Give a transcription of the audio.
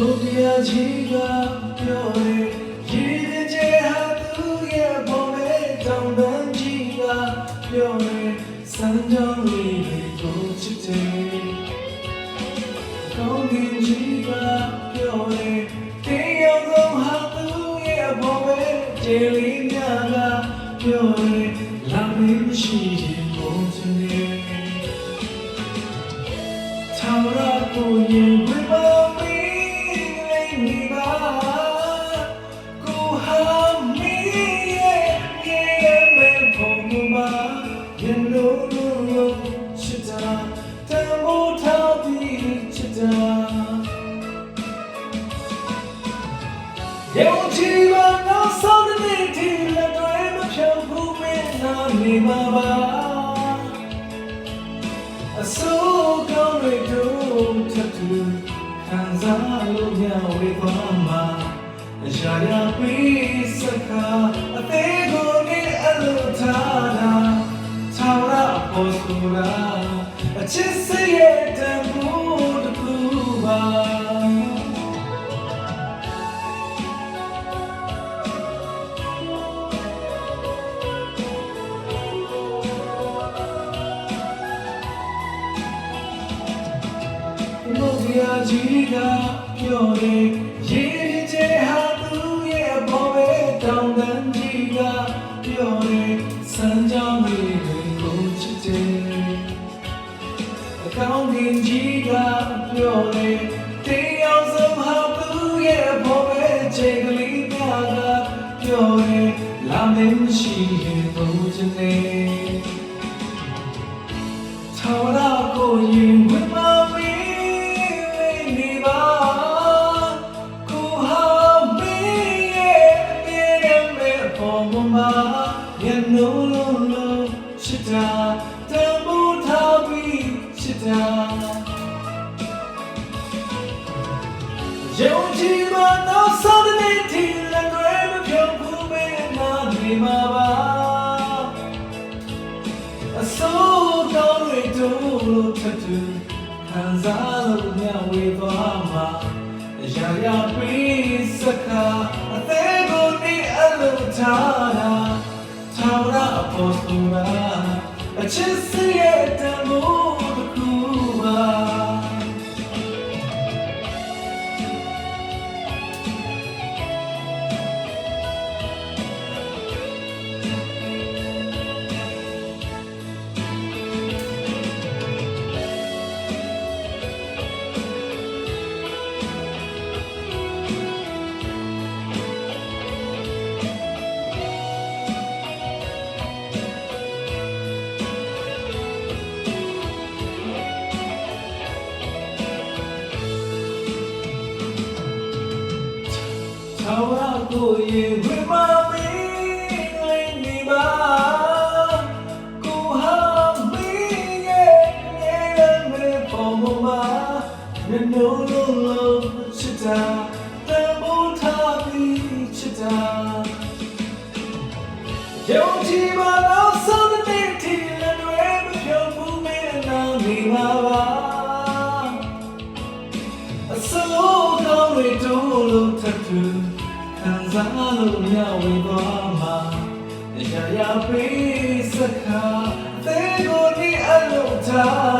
ဘုရားကြီးကပြောတယ်ရည်ရည်ချေဟာသူရဲ့ဘုံနဲ့တောင်းတန်းကြီးကပြောတယ်စံကြောင်းလေးကိုချစ်တယ်ကောင်းကင်ကြီးကပြောတယ်တရားဆုံးဟာသူရဲ့ဘဝရဲ့ခြေလေးများကပြောတယ်လာမင်းမရှိရင်ဘုံစနေသာရကိုရင် ရုံချီပါနောက်ဆုံးတဲ့ဒီလက်တွေမဖြောင်းဘူးမင်းနာနေမှာပါအစိုးကောင်းတွေတို့ထပ်တူခံစားလို့ညဝေပါမှာရာရာပြီးစကားအသေးကိုနေအလိုထားတာသာရပေါ်စရာအချစ်စရဲ့ ကြီးကပြောတယ်ရေချေဟာသူရဲ့ဘောပဲတောင်းတန်းကြီးကပြောတယ်စံကြောင်းလေးကိုချစ်တယ်အကောင်းကြီးကြီးကပြောတယ်တရားဆုံးဟာသူရဲ့ဘောပဲခြေကလေးများကပြောတယ်လာမင်းရှိရင်ဘုရားနေထာဝရကိုရင် ပေါ်မှာရနိုးလုံးလုံးချစ်တာတန်ဖိုးထားပြီးချစ်တာယုံကြည်မနောက်ဆုံးတဲ့ဒီလက်တွေမဖြုံဘူးမင်းနာနေမှာပါအစိုးကောင်းတွေတို့လို့ထပ်တူခံစားလို့ညဝေသွားမှာအရာရာပြီးစကားအသေးကိုနေအ လိုထားတာသာဝရအပေါ်ဆိုတာအချစ်စရဲ့တမိုး ထာဝရကိုရေဝိမာမီလေးနေပါကိုဟာမီရဲ့ရဲ့မေပေါ်မှာမ ခံစားလို့ညဝေသွားမှာအရာရာပေးစကားအသေးကိုဒီအလုံးထားတာထာ